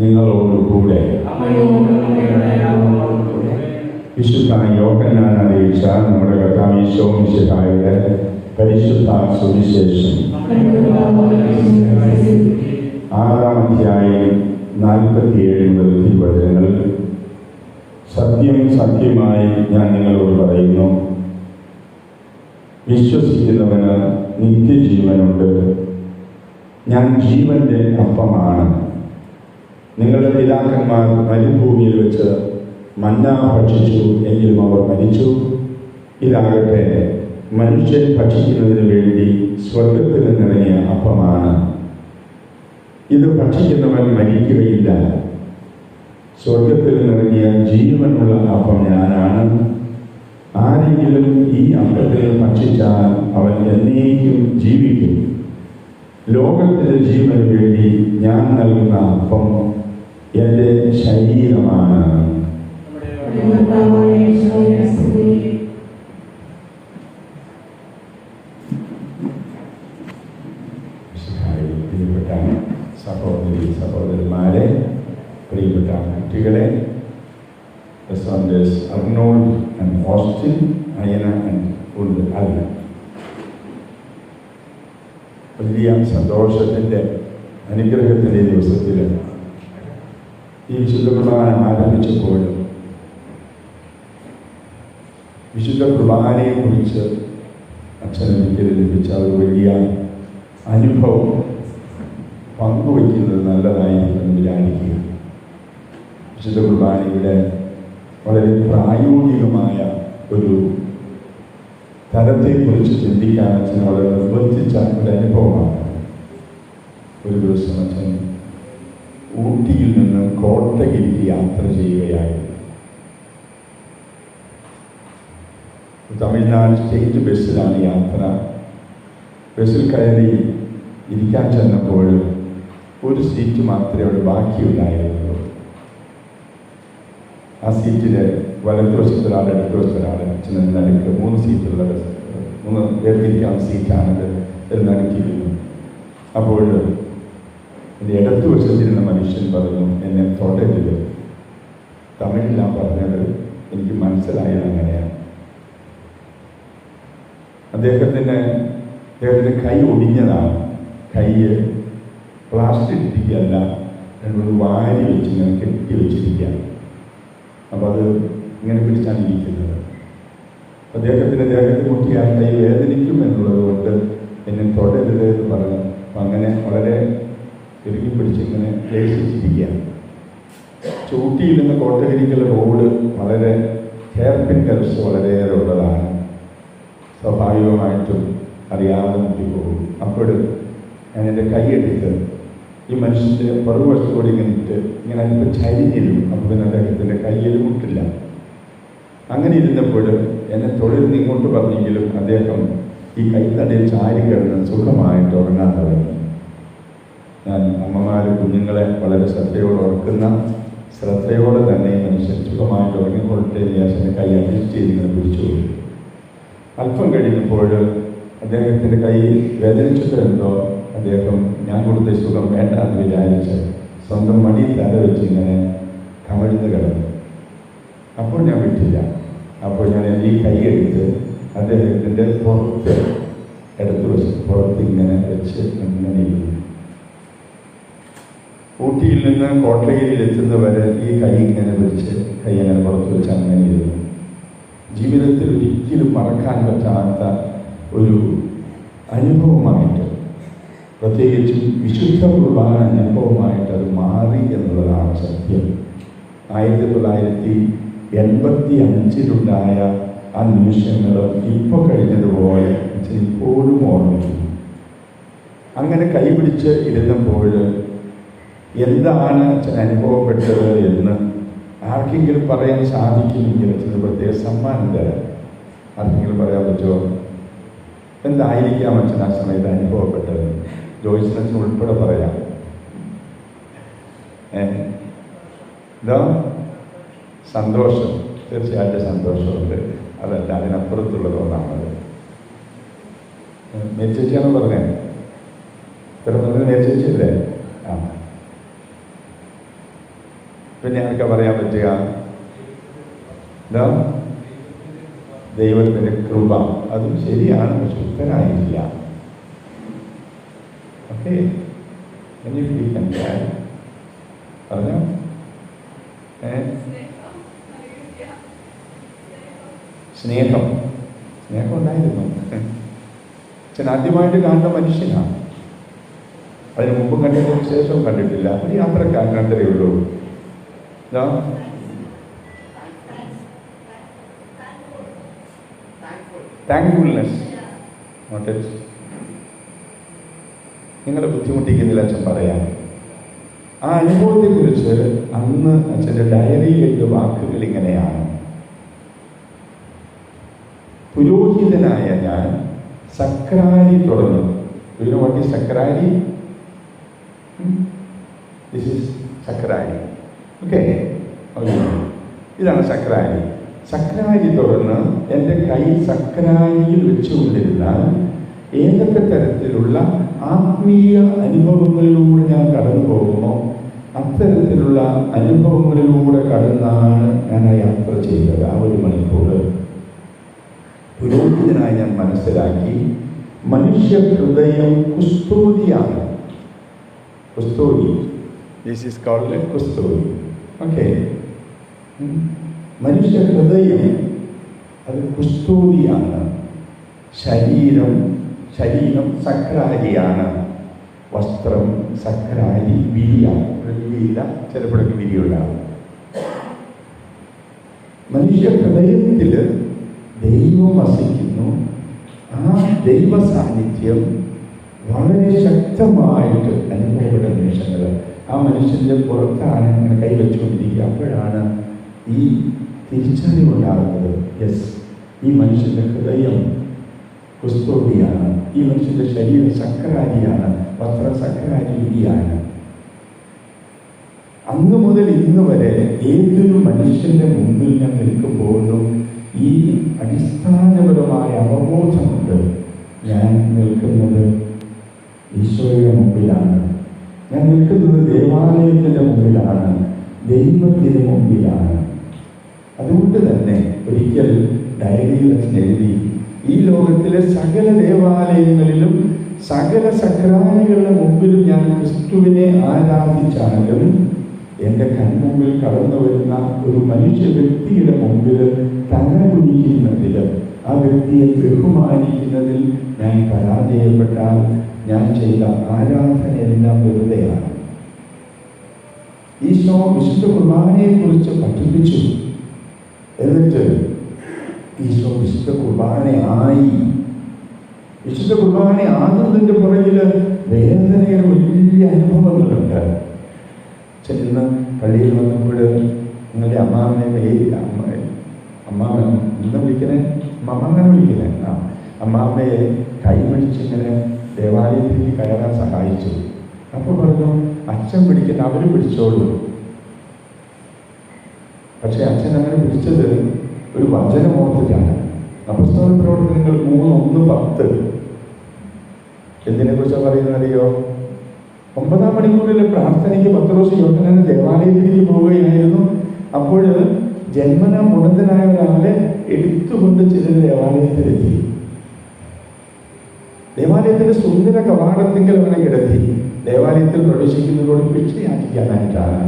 നിങ്ങളോടുകൂടെ. വിശുദ്ധ യോഹന്നാൻ അറിയിച്ച നമ്മുടെ കഥാമീശോ മിശിഹായുടെ പരിശുദ്ധ സുവിശേഷം. ആറാം അധ്യായം നാൽപ്പത്തിയേഴ് മുതൽ വചനങ്ങൾ സത്യം സത്യമായി ഞാൻ നിങ്ങളോട് പറയുന്നു. വിശ്വസിക്കുന്നവന് നിത്യജീവനുണ്ട്. ഞാൻ ജീവന്റെ അപ്പമാണ്. നിങ്ങളുടെ പിതാക്കന്മാർ മരുഭൂമിയിൽ വെച്ച് മന്ന ഭക്ഷിച്ചു എങ്കിലും അവർ മരിച്ചു. ഇതാകട്ടെ മനുഷ്യൻ ഭക്ഷിക്കുന്നതിന് വേണ്ടി സ്വർഗത്തിൽ നിന്നിറങ്ങിയ അപ്പമാണ്. ഇത് ഭക്ഷിക്കുന്നവൻ മരിക്കുകയില്ല. സ്വർഗത്തിൽ നിന്നിറങ്ങിയ ജീവനുള്ള അപ്പം ഞാനാണ്. ആരെങ്കിലും ഈ അപ്പത്തിൽ ഭക്ഷിച്ചാൽ അവൻ എന്നേക്കും ജീവിക്കും. ലോകത്തിലെ ജീവന് വേണ്ടി ഞാൻ നൽകുന്ന അപ്പം എന്റെ ശരീരമാണ്. സഹോദരി സഹോദരന്മാരെ പ്രിയപ്പെട്ട കുട്ടികളെ Arnold and and Ayana and അല്ല വലിയ സന്തോഷത്തിന്റെ അനുഗ്രഹത്തിന്റെ ദിവസത്തിൽ ഈ വിശുദ്ധ കുർബാന ആരംഭിച്ചപ്പോഴും വിശുദ്ധ കുർബാനയെ കുറിച്ച് ഒരിക്കലും ലഭിച്ച ഒരു വലിയ അനുഭവം പങ്കുവയ്ക്കുന്നത് നല്ലതായിരിക്കും വിചാരിക്കുക വിശുദ്ധ കുർബാനയുടെ വളരെ പ്രായോഗികമായ ഒരു തരത്തെക്കുറിച്ച് ചിന്തിക്കാൻ അച്ഛൻ വളരെ നിർബന്ധിച്ച ഒരു അനുഭവമാണ്. ഒരു ദിവസം അച്ഛൻ ഊട്ടിയിൽ നിന്ന് കോട്ടഗിരിക്ക് യാത്ര ചെയ്യുകയായിരുന്നു. തമിഴ്നാട് സ്റ്റേറ്റ് ബസ്സിലാണ് യാത്ര. ബസ്സിൽ കയറി ഇരിക്കാൻ ചെന്നപ്പോൾ ഒരു സീറ്റ് മാത്രമേ അവിടെ ബാക്കിയുണ്ടായിരുന്നുള്ളൂ. ആ സീറ്റിൽ വലതുവശത്ത് ഒരാൾ ഇടതുവശത്ത് ഒരാൾ അച്ഛൻ നടുക്ക് മൂന്ന് സീറ്റുള്ള മൂന്ന് പേർക്കിരിക്കാവുന്ന സീറ്റാണത് എന്ന് നടുക്കിയിരുന്നു അപ്പോൾ എന്റെ ഇടതുവശത്തിരുന്ന മനുഷ്യൻ പറഞ്ഞു എന്നെ തൊടരുത് തമിഴിലാണ് പറഞ്ഞത് എനിക്ക് മനസ്സിലായത് അങ്ങനെയാണ്. അദ്ദേഹത്തിന് അദ്ദേഹത്തിന്റെ കൈ ഒടിഞ്ഞതാണ്. കൈ പ്ലാസ്റ്റിക് ഇരിക്കുകയല്ല രണ്ടു വാരി വെച്ച് ഇങ്ങനെ കെട്ടി വെച്ചിരിക്കുകയാണ്. അപ്പോൾ അത് ഇങ്ങനെ പിടിച്ചാണ് ഇരിക്കുന്നത് അദ്ദേഹത്തിന് അദ്ദേഹത്തെ മുട്ടി ആ കൈ വേദനിക്കും എന്നുള്ളത് കൊണ്ട് എന്നെ തൊടരുത് എന്ന് പറഞ്ഞു. അപ്പം അങ്ങനെ വളരെ തിരുകി പിടിച്ച് ഇങ്ങനെ ലേശിച്ചിരിക്കുകയാണ് ചൂട്ടിയിരുന്ന നിന്ന് റോഡ് വളരെ ഹെയർപിൻ കൽസ് വളരെയേറെ ഉള്ളതാണ്. സ്വാഭാവികമായിട്ടും അറിയാതെ മുട്ടി പോകും അപ്പോൾ ഞാൻ എന്റെ കൈയെടുത്ത് ഈ മനുഷ്യന്റെ പുറകുവശത്തോടെ ഇങ്ങനെ ഇങ്ങനെ അല്പം ചരിഞ്ഞിരുന്നു. അപ്പോൾ പിന്നെ അദ്ദേഹത്തിന്റെ കയ്യിൽ മുട്ടില്ല. അങ്ങനെ ഇരുന്നപ്പോഴും എന്നെ തൊഴിൽ ഇങ്ങോട്ട് പറഞ്ഞെങ്കിലും അദ്ദേഹം ഈ കൈത്തടയിൽ ചാരി കിടന്ന് സുഖമായിട്ട് ഉറങ്ങാൻ തുടങ്ങി. ഞാൻ അമ്മമാർ കുഞ്ഞുങ്ങളെ വളരെ ശ്രദ്ധയോടെ ഓർക്കുന്ന ശ്രദ്ധയോടെ തന്നെ മനുഷ്യൻ സുഖമായിട്ട് ഉറങ്ങിക്കൊള്ളട്ടെ വിചാരിച്ചെന്റെ കൈ അഡ്ജസ്റ്റ് ചെയ്ത് ഇങ്ങനെ പിടിച്ചു അല്പം കഴിയുമ്പോൾ അദ്ദേഹത്തിന്റെ കൈ വേദനിച്ചിട്ടുണ്ടോ? അദ്ദേഹം ഞാൻ കൊടുത്ത സുഖം വേണ്ട എന്ന് വിചാരിച്ച് സ്വന്തം മടി തല വെച്ച് ഇങ്ങനെ കമഴ്ന്ന് കിടന്നു. അപ്പോൾ ഞാൻ വിട്ടില്ല. അപ്പോൾ ഞാൻ എന്റെ ഈ കൈ എടുത്ത് അദ്ദേഹത്തിന്റെ പുറത്ത് എടുത്തു വെച്ച്. പുറത്ത് ഇങ്ങനെ വെച്ച് ഇരുന്നു. ഊട്ടിയിൽ നിന്ന് കോട്ടയിൽ എത്തുന്നവരെ ഈ കൈ ഇങ്ങനെ വെച്ച് കൈ അങ്ങനെ പുറത്ത് വെച്ച് അങ്ങനെ ഇരുന്നു. ജീവിതത്തിൽ ഒരിക്കലും മറക്കാൻ പറ്റാത്ത ഒരു അനുഭവമായിട്ട് പ്രത്യേകിച്ചും വിശുദ്ധ കുർബാന അനുഭവമായിട്ട് അത് മാറി എന്നുള്ളതാണ് സത്യം. ആയിരത്തി തൊള്ളായിരത്തി എൺപത്തി അഞ്ചിലുണ്ടായ ആ നിമിഷങ്ങൾ ഇപ്പോൾ കഴിഞ്ഞതുപോലെ ഇപ്പോഴും ഓർമ്മിക്കുന്നു അങ്ങനെ കൈപിടിച്ച് ഇരുന്നപ്പോൾ എന്താണ് അനുഭവപ്പെട്ടത് എന്ന് ആർക്കെങ്കിലും പറയാൻ സാധിക്കുമെങ്കിൽ അച്ഛന് പ്രത്യേക സമ്മാനം തരാം. ആർക്കെങ്കിലും പറയാൻ പറ്റുമോ? എന്തായിരിക്കാം അച്ഛൻ ആ സമയത്ത് അനുഭവപ്പെട്ടത്? ജോയിസ് അച്ഛൻ ഉൾപ്പെടെ പറയാം. ഏ? സന്തോഷം. തീർച്ചയായിട്ടും സന്തോഷമുണ്ട്. അതല്ല അതിനപ്പുറത്തുള്ളത് ഒന്നാണത് മേച്ചേച്ചിയാണ് പറഞ്ഞേ? പറഞ്ഞത് മേച്ചേച്ചിയല്ലേ ആ. പിന്നെ ആർക്കാ പറയാൻ പറ്റുക? എന്താ? ദൈവത്തിന്റെ കൃപ. അതും ശരിയാണ് ശുദ്ധനായില്ല ഓക്കെ. പറഞ്ഞോ? ഏ? സ്നേഹം. സ്നേഹം ഉണ്ടായിരുന്നു. അച്ഛൻ ആദ്യമായിട്ട് കാണുന്ന മനുഷ്യനാണ്. അതിന് മുമ്പും കണ്ടതിന് ശേഷവും കണ്ടിട്ടില്ല. ഒരു യാത്രക്കാരൻ അത്രയേ ഉള്ളൂ. താങ്ക്ഫുൾനെസ് നിങ്ങളെ ബുദ്ധിമുട്ടിക്കുന്നില്ല അച്ഛൻ പറയാം ആ അനുഭവത്തെക്കുറിച്ച് അന്ന് അച്ഛന്റെ ഡയറിയിലെ വാക്കുകൾ ഇങ്ങനെയാണ്. പുരോഹിതനായ ഞാൻ സക്രാരി തുടർന്നു ഇതിനു വേണ്ടി സക്രാരി? സക്രാരി. ഓക്കെ ഇതാണ് സക്രാരി. സക്രാരി തുടർന്ന് എന്റെ കൈ സക്രാരിയിൽ വെച്ചുകൊണ്ടിരുന്നാൽ ഏതൊക്കെ തരത്തിലുള്ള ആത്മീയ അനുഭവങ്ങളിലൂടെ ഞാൻ കടന്നു പോകുമോ അത്തരത്തിലുള്ള അനുഭവങ്ങളിലൂടെ കടന്നാണ് ഞാൻ ആ യാത്ര ചെയ്തത് ആ ഒരു മണിക്കൂർ പുരോഹിതനായി ഞാൻ മനസ്സിലാക്കി മനുഷ്യ ഹൃദയം കുസ്തൂതിയാണ്. കുസ്തൂതി. ദിസ് ഈസ് കോൾഡ് കുസ്തൂതി. ഓക്കെ മനുഷ്യ ഹൃദയം അത് കുസ്തൂതിയാണ്. ശരീരം ശരീരം സക്രാരിയാണ് വസ്ത്രം സക്രാരി വിരിയാണ് വിരിയില്ല ചിലപ്പോഴൊക്കെ വിരിയുണ്ടാവും മനുഷ്യ ഹൃദയത്തിൽ ദൈവം വസിക്കുന്നു. ആ ദൈവ സാന്നിധ്യം വളരെ ശക്തമായിട്ട് അനുഭവപ്പെട്ട നിമിഷങ്ങൾ. ആ മനുഷ്യന്റെ പുറത്താണ് ഇങ്ങനെ കൈവച്ചുകൊണ്ടിരിക്കുക അപ്പോഴാണ് ഈ തിരിച്ചറിവുണ്ടാകുന്നത് യെസ് ഈ മനുഷ്യന്റെ ഹൃദയം കുസ്തോടിയാണ് ഈ മനുഷ്യന്റെ ശരീരം സക്രാരിയാണ് വസ്ത്രം സക്രാരിയാണ് അന്ന് മുതൽ ഇന്ന് വരെ ഏതൊരു മനുഷ്യന്റെ മുമ്പിൽ ഞാൻ നിൽക്കുമ്പോഴും ഈ അടിസ്ഥാനപരമായ അവബോധമുണ്ട് ഞാൻ നിൽക്കുന്നത് ഈശോയുടെ മുമ്പിലാണ്. ഞാൻ നിൽക്കുന്നത് ദേവാലയത്തിന്റെ മുമ്പിലാണ് ദൈവത്തിന് മുമ്പിലാണ്. അതുകൊണ്ട് തന്നെ ഒരിക്കൽ ഡയറിയിൽ എഴുതി ഈ ലോകത്തിലെ സകല ദേവാലയങ്ങളിലും സകല സക്രാരികളുടെ മുമ്പിലും ഞാൻ ക്രിസ്തുവിനെ ആരാധിച്ചാലും എന്റെ കൺമുമ്പിൽ കടന്നു വരുന്ന ഒരു മനുഷ്യ വ്യക്തിയുടെ മുമ്പിൽ തല കുഞ്ഞിക്കുന്നതിലും ആ വ്യക്തിയെ ബഹുമാനിക്കുന്നതിൽ ഞാൻ പരാജയപ്പെട്ടാൽ ഞാൻ ചെയ്ത ആരാധനയെല്ലാം വെറുതെയാണ്. ഈശോ വിശുദ്ധ കുർബാനയെ കുറിച്ച് പഠിപ്പിച്ചു. എന്നിട്ട് ഈശോ വിശുദ്ധ കുർബാനയായി. വിശുദ്ധ കുർബാന ആകുന്നതിന്റെ പുറകിൽ വേദനയുടെ വലിയ അനുഭവങ്ങളുണ്ട്. ചെന്ന് പള്ളിയിൽ വന്നപ്പോൾ നിങ്ങളുടെ അമ്മാമ്മനെ പേര് അമ്മ അമ്മാമ്മ ഇന്ന് വിളിക്കണേ? അമ്മാമ്മനെ വിളിക്കണേ ആ അമ്മാമ്മയെ കൈപിടിച്ചിങ്ങനെ ദേവാലയത്തിലേക്ക് കയറാൻ സഹായിച്ചു. അപ്പോൾ പറഞ്ഞു അച്ഛൻ പിടിക്കുന്ന അവർ പിടിച്ചോളൂ. പക്ഷെ അച്ഛൻ അങ്ങനെ പിടിച്ചത് ഒരു വചനം ഓർത്തിട്ടാണ് അപസ്തോല പ്രവർത്തനങ്ങൾ മൂന്ന് ഒന്ന് പത്ത്. എന്തിനെ കുറിച്ചാണ് പറയുന്നത് അറിയോ ഒമ്പതാം മണിക്കൂറിൽ പ്രാർത്ഥനയ്ക്ക് പത്രോസ് യോഹനാന് ദേവാലയത്തിലേക്ക് പോവുകയായിരുന്നു. അപ്പോൾ ജന്മന മുടന്തനായ ഒരാളെ എടുത്തുകൊണ്ട് ചിലർ ദേവാലയത്തിലെത്തി. ദേവാലയത്തിന്റെ സുന്ദര കവാടത്തിങ്കൽ അവനെ കിടത്തി. ദേവാലയത്തിൽ പ്രവേശിക്കുന്നതോട് ഭിക്ഷയാചിക്കാനായിട്ടാണ്.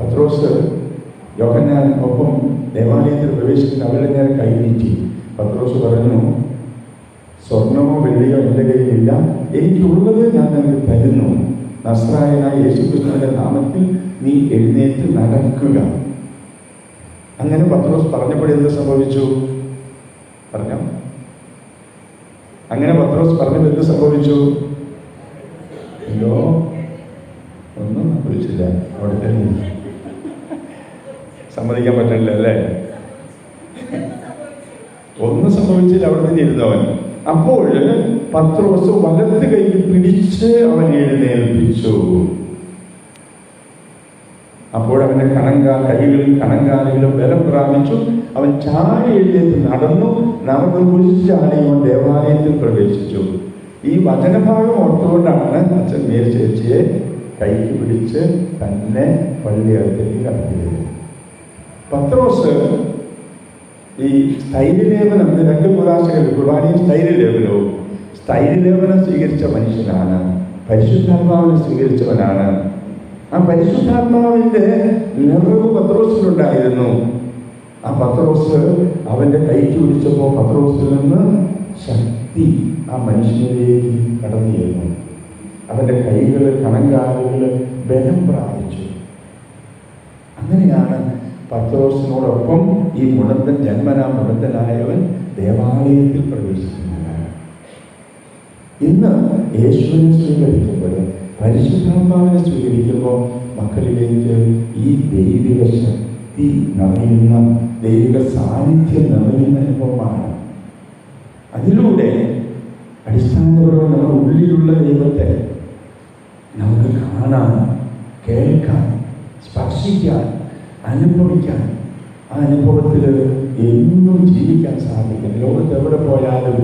പത്രോസ് യോഹന്നാൻ ഒപ്പം ദേവാലയത്തിൽ പ്രവേശിക്കുന്ന അവരുടെ നേരെ കൈ നീറ്റി പത്രോസ് പറഞ്ഞു സ്വർണമോ വെള്ളിയോ എന്റെ കയ്യിലില്ല. എനിക്കുള്ളത് ഞാൻ നിനക്ക് തരുന്നു. നസ്രായനായ യേശുക്രിസ്തുവിന്റെ നാമത്തിൽ നീ എഴുന്നേറ്റ് നടക്കുക. അങ്ങനെ പത്രോസ് പറഞ്ഞപ്പോൾ എന്ത് സംഭവിച്ചു? പറഞ്ഞോ? അങ്ങനെ പത്രോസ് പറഞ്ഞപ്പോൾ എന്ത് സംഭവിച്ചു? എന്തോ? ഒന്നും സംഭവിച്ചില്ല. അവിടെ സമ്മതിക്കാൻ പറ്റില്ല അല്ലേ? ഒന്നും സംഭവിച്ചില്ല അവിടെ തന്നെ ഇരുന്നവൻ. അപ്പോൾ പത്രോസ് വലത്ത് കൈയിൽ പിടിച്ച് അവൻ എഴുന്നേൽപ്പിച്ചു. അപ്പോൾ അവന്റെ കണങ്കാ കൈകളും കണങ്കാലുകളും ബലം പ്രാപിച്ചു. അവൻ ചാടി എഴുന്നേറ്റ് നടന്നു കുരിശാടി അവൻ ദേവാലയത്തിൽ പ്രവേശിച്ചു. ഈ വചനഭാഗം ഓർത്തുകൊണ്ടാണ് അച്ഛൻ മേൽ ചേച്ചിയെ കൈക്ക് പിടിച്ച് തന്നെ പള്ളിയകത്തേക്ക് കടത്തിയത്. പത്രോസ് ഈ സ്ഥൈര്യലേപനം രണ്ട് പ്രാവശ്യങ്ങൾ കുർബാനയും സ്ഥൈര്യലേപനവും. സ്ഥൈര്യലേപനം സ്വീകരിച്ച മനുഷ്യനാണ്. പരിശുദ്ധാത്മാവിനെ സ്വീകരിച്ചവനാണ്. ആ പരിശുദ്ധാത്മാവിന്റെ നിറവ് പത്രോസിലുണ്ടായിരുന്നു. ആ പത്രോസ് അവന്റെ കൈക്ക് പിടിച്ചപ്പോൾ പത്രോസിൽ നിന്ന് ശക്തി ആ മനുഷ്യനിലേക്ക് കടന്നിരുന്നു. അവന്റെ കൈകൾ കണങ്കാലുകൾ ബലം പ്രാപിച്ചു. അങ്ങനെയാണ് പത്രോസിനോടൊപ്പം ഈ മുടന്തൻ ജന്മനാ മുടന്തനായവൻ ദേവാലയത്തിൽ പ്രവേശിക്കുന്നത് ഇന്ന് യേശുവിനെ സ്വീകരിക്കുമ്പോൾ പരിശുദ്ധാത്മാവിനെ സ്വീകരിക്കുമ്പോൾ മക്കളിലേക്ക് ഈ ദൈവിക ശക്തി നിറയുന്ന ദൈവിക സാന്നിധ്യം നിറയുന്ന അനുഭവമാണ്. അതിലൂടെ അടിസ്ഥാനപരമായി നമ്മുടെ ഉള്ളിലുള്ള ദൈവത്തെ നമുക്ക് കാണാൻ കേൾക്കാൻ സ്പർശിക്കാൻ അനുഭവിക്കാൻ ആ അനുഭവത്തിൽ എന്നും ജീവിക്കാൻ സാധിക്കും. ലോകത്ത് എവിടെ പോയാലും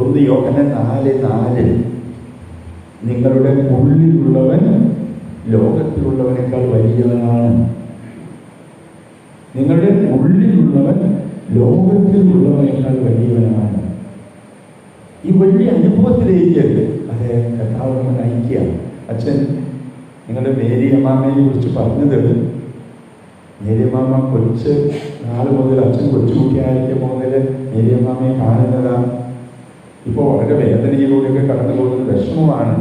ഒന്ന് യോഗന നാല് നാല് നിങ്ങളുടെ ഉള്ളിലുള്ളവൻ ലോകത്തിലുള്ളവനേക്കാൾ വലിയവനാണ്. നിങ്ങളുടെ ഉള്ളിലുള്ളവൻ ലോകത്തിലുള്ളവനേക്കാൾ വലിയവനാണ്. ഈ വലിയ അനുഭവത്തിലേക്ക് അതെ നമ്മെ നയിക്കുക അച്ഛൻ നിങ്ങളുടെ മേരി അമ്മാമ്മയെ കുറിച്ച് പറഞ്ഞത് മേരി അമ്മാമ കൊച്ച് നാല് മുതൽ അച്ഛൻ കൊച്ചുകുട്ടിയായിരിക്കും പോകുന്നതിൽ മേരി അമ്മാമയെ കാണുന്നതാണ് ഇപ്പോൾ വളരെ വേദനയിലൂടെയൊക്കെ കടന്നു പോകുന്ന വിഷമമാണ്.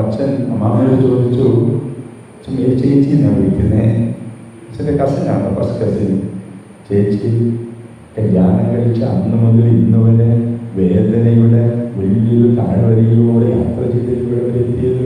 അച്ഛൻ അമ്മാമയോട് ചോദിച്ചു അച്ഛൻ മേരി ചേച്ചി എന്നാണ് വിളിക്കുന്നത് അച്ഛന്റെ കസിനാണ് ഫസ്റ്റ് കസിൻ ചേച്ചി കല്യാണം കഴിച്ച അന്ന് മുതൽ ഇന്ന് വരെ വേദനയുടെ വലിയൊരു താഴ്വരയിലൂടെ യാത്ര ചെയ്തിട്ട് ഇവിടെ എത്തിയത്